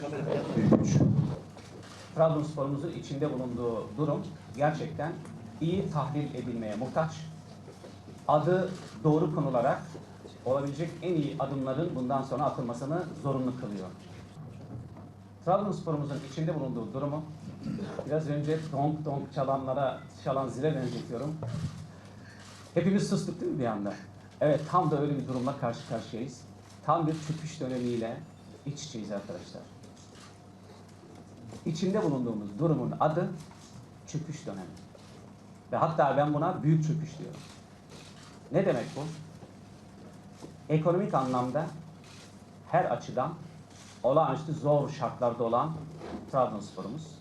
Kamera. Trabzonspor'umuzun içinde bulunduğu durum gerçekten iyi tahlil edilmeye muhtaç. Adı doğru konularak olabilecek en iyi adımların bundan sonra atılmasını zorunlu kılıyor. Trabzonspor'umuzun içinde bulunduğu durumu biraz önce donk donk çalanlara çalan zile benzetiyorum. Hepimiz sustuk değil mi bir anda? Evet tam da öyle bir durumla karşı karşıyayız. Tam bir çöküş dönemiyle iç içeyiz arkadaşlar. İçinde bulunduğumuz durumun adı çöküş dönemi. Ve hatta ben buna büyük çöküş diyorum. Ne demek bu? Ekonomik anlamda her açıdan olağanüstü zor şartlarda olan Trabzonspor'umuz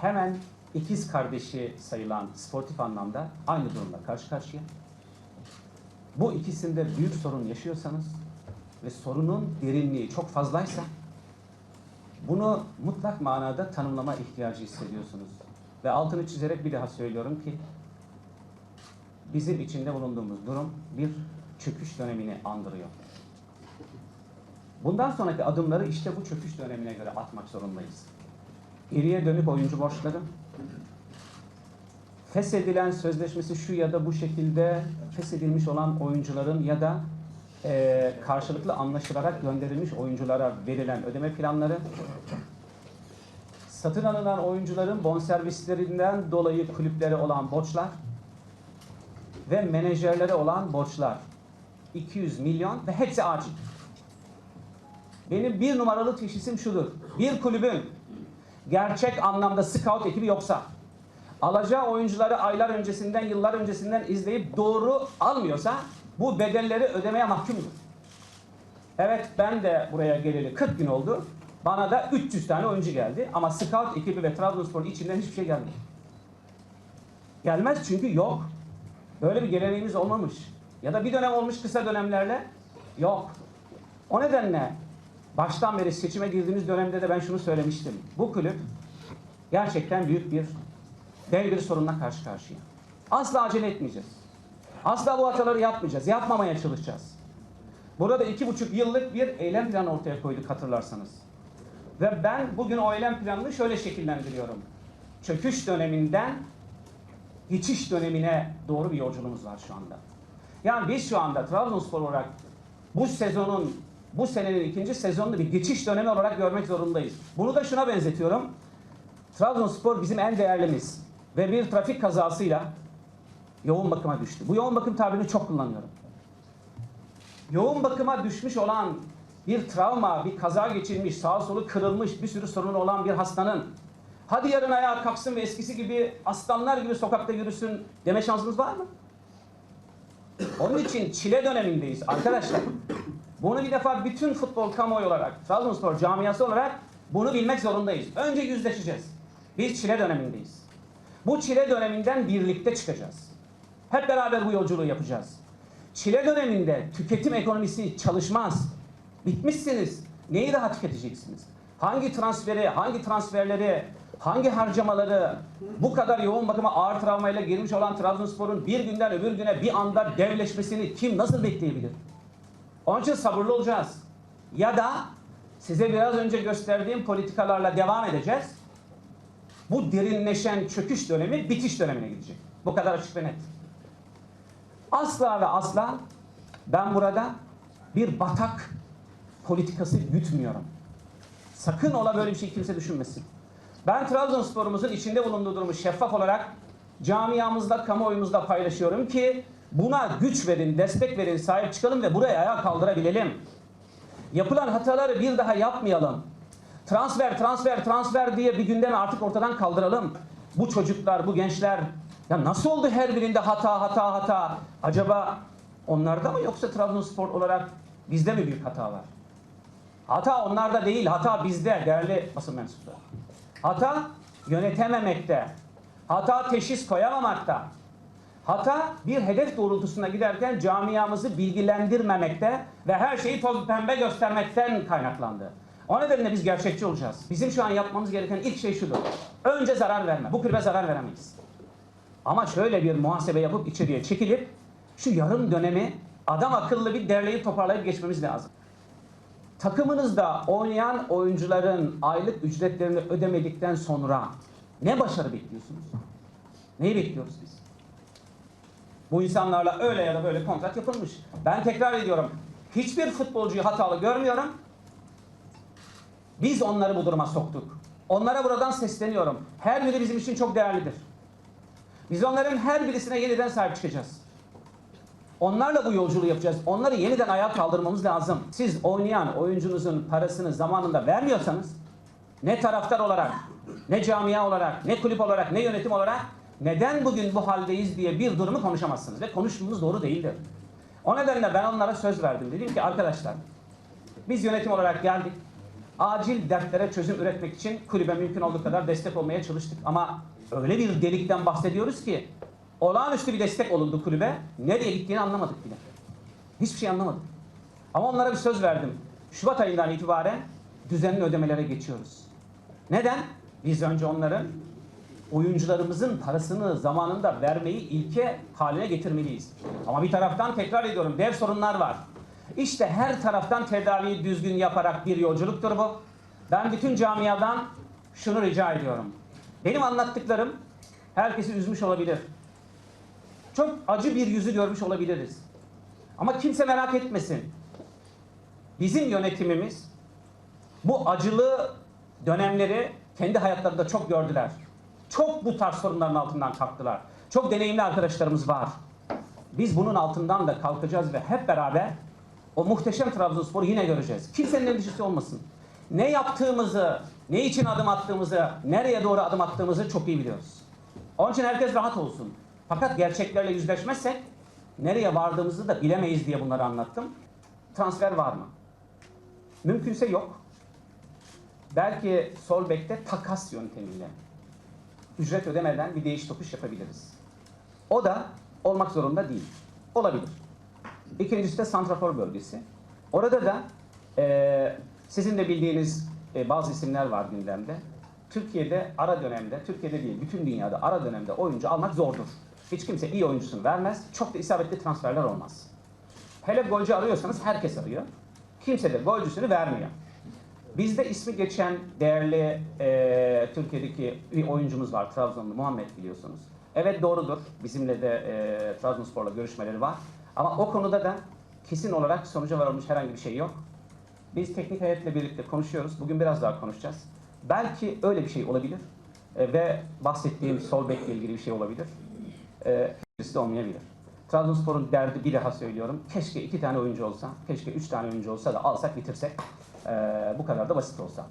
hemen ikiz kardeşi sayılan sportif anlamda aynı durumla karşı karşıya. Bu ikisinde büyük sorun yaşıyorsanız ve sorunun derinliği çok fazlaysa bunu mutlak manada tanımlama ihtiyacı hissediyorsunuz. Ve altını çizerek bir daha söylüyorum ki bizim içinde bulunduğumuz durum bir çöküş dönemini andırıyor. Bundan sonraki adımları işte bu çöküş dönemine göre atmak zorundayız. Geriye dönük oyuncu borçları, feshedilen sözleşmesi şu ya da bu şekilde feshedilmiş olan oyuncuların ya da eee, karşılıklı anlaşılarak gönderilmiş oyunculara verilen ödeme planları, satın alınan oyuncuların bonservislerinden dolayı kulüplere olan borçlar ve menajerlere olan borçlar 200 milyon ve hepsi acil. Benim bir numaralı teşhisim şudur. Bir kulübün gerçek anlamda scout ekibi yoksa, alacağı oyuncuları aylar öncesinden, yıllar öncesinden izleyip doğru almıyorsa bu bedelleri ödemeye mahkumdur. Evet ben de buraya geleli 40 gün oldu. Bana da 300 tane oyuncu geldi ama scout ekibi ve Trabzonspor'un içinden hiçbir şey gelmedi. Gelmez çünkü yok. Böyle bir geleneğimiz olmamış. Ya da bir dönem olmuş kısa dönemlerle yok. O nedenle baştan beri seçime girdiğimiz dönemde de ben şunu söylemiştim. Bu kulüp gerçekten büyük bir dev bir sorunla karşı karşıya. Asla acele etmeyeceğiz. Asla bu hataları yapmayacağız. Yapmamaya çalışacağız. Burada iki buçuk yıllık bir eylem planı ortaya koyduk hatırlarsanız. Ve ben bugün o eylem planını şöyle şekillendiriyorum. Çöküş döneminden geçiş dönemine doğru bir yolculuğumuz var şu anda. Yani biz şu anda Trabzonspor olarak bu sezonun, bu senenin ikinci sezonunu bir geçiş dönemi olarak görmek zorundayız. Bunu da şuna benzetiyorum. Trabzonspor bizim en değerlimiz ve bir trafik kazasıyla yoğun bakıma düştü. Bu yoğun bakım tabirini çok kullanıyorum. Yoğun bakıma düşmüş olan bir travma, bir kaza geçirmiş, sağa solu kırılmış, bir sürü sorunu olan bir hastanın hadi yarın ayağa kalksın ve eskisi gibi aslanlar gibi sokakta yürüsün deme şansımız var mı? Onun için çile dönemindeyiz arkadaşlar. Bunu bir defa bütün futbol kamuoyu olarak, Trabzonspor camiası olarak bunu bilmek zorundayız. Önce yüzleşeceğiz. Biz çile dönemindeyiz. Bu çile döneminden birlikte çıkacağız. Hep beraber bu yolculuğu yapacağız. Çile döneminde tüketim ekonomisi çalışmaz. Bitmişsiniz. Neyi daha tüketeceksiniz? Hangi transferi, hangi transferleri, hangi harcamaları bu kadar yoğun bakıma ağır travmayla girmiş olan Trabzonspor'un bir günden öbür güne bir anda devleşmesini kim nasıl bekleyebilir? Onun için sabırlı olacağız. Ya da size biraz önce gösterdiğim politikalarla devam edeceğiz. Bu derinleşen çöküş dönemi bitiş dönemine gidecek. Bu kadar açık ve net. Asla ve asla ben burada bir batak politikası gütmüyorum. Sakın ola böyle bir şey kimse düşünmesin. Ben Trabzonspor'umuzun içinde bulunduğu durumu şeffaf olarak camiamızda, kamuoyumuzda paylaşıyorum ki buna güç verin, destek verin, sahip çıkalım ve buraya ayağa kaldırabilelim. Yapılan hataları bir daha yapmayalım. Transfer, transfer, transfer diye bir gündemi artık ortadan kaldıralım. Bu çocuklar, bu gençler ya nasıl oldu her birinde hata, hata, hata? Acaba onlarda mı yoksa Trabzonspor olarak bizde mi büyük hata var? Hata onlarda değil, hata bizde değerli basın mensupları. Hata yönetememekte. Hata teşhis koyamamakta. Hata bir hedef doğrultusuna giderken camiamızı bilgilendirmemekte ve her şeyi toz pembe göstermekten kaynaklandı. O nedenle biz gerçekçi olacağız. Bizim şu an yapmamız gereken ilk şey şudur. Önce zarar verme. Bu kulübe zarar veremeyiz. Ama şöyle bir muhasebe yapıp içeriye çekilip şu yarım dönemi adam akıllı bir derleyip toparlayıp geçmemiz lazım. takımınızda oynayan oyuncuların aylık ücretlerini ödemedikten sonra ne başarı bekliyorsunuz? Neyi bekliyoruz biz? Bu insanlarla öyle ya da böyle kontrat yapılmış. Ben tekrar ediyorum. Hiçbir futbolcuyu hatalı görmüyorum. Biz onları bu duruma soktuk. Onlara buradan sesleniyorum. Her biri bizim için çok değerlidir. Biz onların her birisine yeniden sahip çıkacağız. Onlarla bu yolculuğu yapacağız. Onları yeniden ayağa kaldırmamız lazım. Siz oynayan oyuncunuzun parasını zamanında vermiyorsanız ne taraftar olarak, ne camia olarak, ne kulüp olarak, ne yönetim olarak neden bugün bu haldeyiz diye bir durumu konuşamazsınız. Ve konuştuğumuz doğru değildir. O nedenle ben onlara söz verdim. Dedim ki arkadaşlar biz yönetim olarak geldik. Acil dertlere çözüm üretmek için kulübe mümkün olduğu kadar destek olmaya çalıştık. Ama öyle bir delikten bahsediyoruz ki olağanüstü bir destek olundu kulübe. Nereye gittiğini anlamadık bile. Hiçbir şey anlamadık. Ama onlara bir söz verdim. Şubat ayından itibaren düzenli ödemelere geçiyoruz. Neden? Biz önce onların oyuncularımızın parasını zamanında vermeyi ilke haline getirmeliyiz. Ama bir taraftan tekrar ediyorum dev sorunlar var. İşte her taraftan tedaviyi düzgün yaparak bir yolculuktur bu. Ben bütün camiadan şunu rica ediyorum. Benim anlattıklarım herkesi üzmüş olabilir. Çok acı bir yüzü görmüş olabiliriz. Ama kimse merak etmesin. Bizim yönetimimiz bu acılı dönemleri kendi hayatlarında çok gördüler. Çok bu tarz sorunların altından kalktılar. Çok deneyimli arkadaşlarımız var. Biz bunun altından da kalkacağız ve hep beraber o muhteşem Trabzonspor'u yine göreceğiz. Kimsenin endişesi olmasın. Ne yaptığımızı, ne için adım attığımızı, nereye doğru adım attığımızı çok iyi biliyoruz. Onun için herkes rahat olsun. Fakat gerçeklerle yüzleşmezsek nereye vardığımızı da bilemeyiz diye bunları anlattım. Transfer var mı? Mümkünse yok. Belki sol bekte takas yöntemiyle ücret ödemeden bir değiş tokuş yapabiliriz. O da olmak zorunda değil. Olabilir. İkincisi de santrafor bölgesi. Orada da eee, sizin de bildiğiniz e, bazı isimler var gündemde. Türkiye'de ara dönemde, Türkiye'de değil bütün dünyada ara dönemde oyuncu almak zordur. Hiç kimse iyi oyuncusunu vermez. Çok da isabetli transferler olmaz. Hele golcü arıyorsanız herkes arıyor. Kimse de golcüsünü vermiyor. Bizde ismi geçen değerli e, Türkiye'deki bir oyuncumuz var Trabzonlu Muhammed biliyorsunuz. Evet doğrudur. Bizimle de e, Trabzonspor'la görüşmeleri var. Ama o konuda da kesin olarak sonuca varılmış herhangi bir şey yok. Biz teknik heyetle birlikte konuşuyoruz. Bugün biraz daha konuşacağız. Belki öyle bir şey olabilir. E, ve bahsettiğim sol bekle ilgili bir şey olabilir. E, de olmayabilir. Trabzonspor'un derdi bir daha söylüyorum. Keşke iki tane oyuncu olsa, keşke üç tane oyuncu olsa da alsak bitirsek. E, bu kadar da basit olsa.